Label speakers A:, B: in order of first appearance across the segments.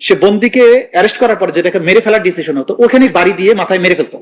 A: সে বন্দিকে arrest করার পর যেটাকে মেরে ফেলার ডিসিশন হতো ওখানে বাড়ি দিয়ে মাথায় মেরে ফেলতো।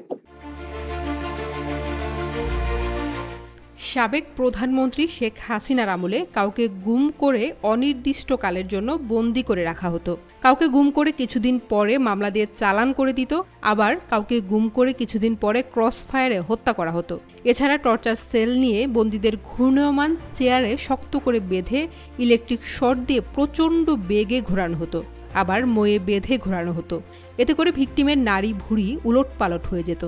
B: সাবেক প্রধানমন্ত্রী শেখ হাসিনার আমলে কাউকে গুম করে অনির্দিষ্টকালের জন্য বন্দি করে রাখা হতো। কাউকে গুম করে কিছুদিন পরে মামলা দিয়ে চালান করে দিত, আবার কাউকে গুম করে কিছুদিন পরে ক্রস ফায়ারে হত্যা করা হতো। এছাড়া টর্চার সেল নিয়ে বন্দীদের ঘূর্ণয়মান চেয়ারে শক্ত করে বেঁধে ইলেকট্রিক শর্ট দিয়ে প্রচণ্ড বেগে ঘোরানো হতো। আবার ময়ে বেঁধে ঘোরানো হতো। এতে করে ভিকটিমের নারী ভুঁড়ি উলট পালট হয়ে যেত।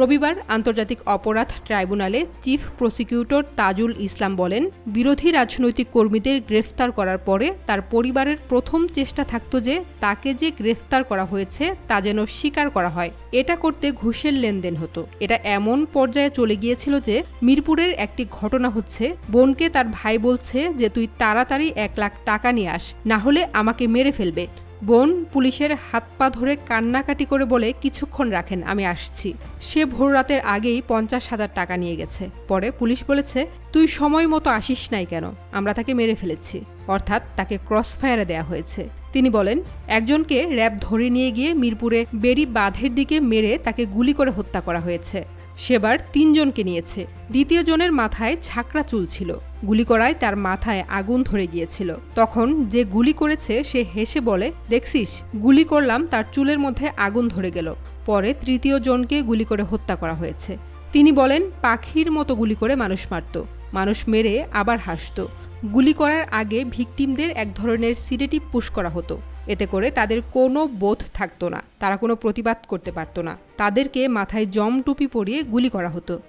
B: রবিবার আন্তর্জাতিক অপরাধ ট্রাইব্যুনালে চিফ প্রসিকিউটর তাজুল ইসলাম বলেন, বিরোধী রাজনৈতিক কর্মীদের গ্রেফতার করার পরে তার পরিবারের প্রথম চেষ্টা থাকতো যে তাকে যে গ্রেফতার করা হয়েছে তা যেন স্বীকার করা হয়। এটা করতে ঘুষের লেনদেন হতো। এটা এমন পর্যায়ে চলে গিয়েছিল যে মিরপুরের একটি ঘটনা হচ্ছে, বোনকে তার ভাই বলছে যে, তুই তাড়াতাড়ি এক লাখ টাকা নিয়ে আস, না হলে আমাকে মেরে ফেলবে। বোন পুলিশের হাত পা ধরে কান্নাকাটি করে বলে, কিছুক্ষণ রাখেন, আমি আসছি। সে ভোর রাতের আগেই পঞ্চাশ হাজার টাকা নিয়ে গেছে। পরে পুলিশ বলেছে, তুই সময় মতো আসিস নাই কেন? আমরা তাকে মেরে ফেলেছি। অর্থাৎ তাকে ক্রস ফায়ারে দেওয়া হয়েছে। তিনি বলেন, একজনকে র্যাব ধরে নিয়ে গিয়ে মিরপুরে বেরি বাঁধের দিকে মেরে তাকে গুলি করে হত্যা করা হয়েছে। সেবার তিনজনকে নিয়েছে। দ্বিতীয় জনের মাথায় ঝাঁকড়া চুল ছিল। গুলি করায় তার মাথায় আগুন ধরে গিয়েছিল। তখন যে গুলি করেছে, সে হেসে বলে, দেখছিস, গুলি করলাম, তার চুলের মধ্যে আগুন ধরে গেল। পরে তৃতীয় জনকে গুলি করে হত্যা করা হয়েছে। তিনি বলেন, পাখির মতো গুলি করে মানুষ মারত। মানুষ মেরে আবার হাসত। গুলি করার আগে ভিকটিমদের এক ধরনের সিডেটিভ পুশ করা হতো। এতে করে তাদের কোনো বোধ থাকতো না। তারা কোনো প্রতিবাদ করতে পারতো না। তাদেরকে মাথায় জম টুপি পরিয়ে গুলি করা হতো।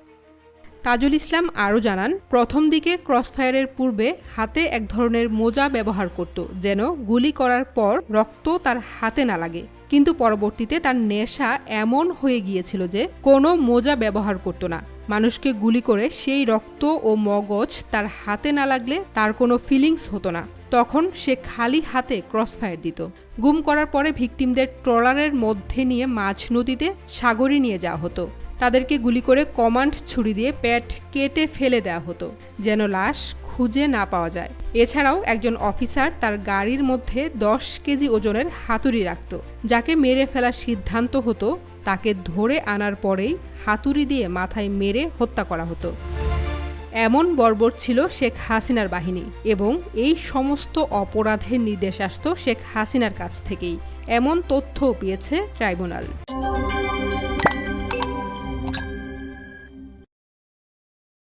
B: তাজুল ইসলাম আরও জানান, প্রথম দিকে ক্রসফায়ারের পূর্বে হাতে এক ধরনের মোজা ব্যবহার করত, যেন গুলি করার পর রক্ত তার হাতে না লাগে। কিন্তু পরবর্তীতে তার নেশা এমন হয়ে গিয়েছিল যে কোনো মোজা ব্যবহার করত না। মানুষকে গুলি করে সেই রক্ত ও মগজ তার হাতে না লাগলে তার কোনো ফিলিংস হতো না। তখন সে খালি হাতে ক্রসফায়ার দিত। গুম করার পরে ভিকটিমদের ট্রলারের মধ্যে নিয়ে মাঝ নদীতে সাগরে নিয়ে যাওয়া হতো। তাদেরকে গুলি করে কমান্ড ছুরি দিয়ে পেট কেটে ফেলে দেওয়া হতো, যেন লাশ খুঁজে না পাওয়া যায়। এছাড়াও একজন অফিসার তার গাড়ির মধ্যে দশ কেজি ওজনের হাতুড়ি রাখত, যাকে মেরে ফেলার সিদ্ধান্ত হতো। তাকে ধরে আনার পরেই হাতুড়ি দিয়ে মাথায় মেরে হত্যা করা হতো। এমন বর্বর ছিল শেখ হাসিনার বাহিনী এবং এই সমস্ত অপরাধের নির্দেশ আসত শেখ হাসিনার কাছ থেকেই। এমন তথ্যও পেয়েছে ট্রাইব্যুনাল।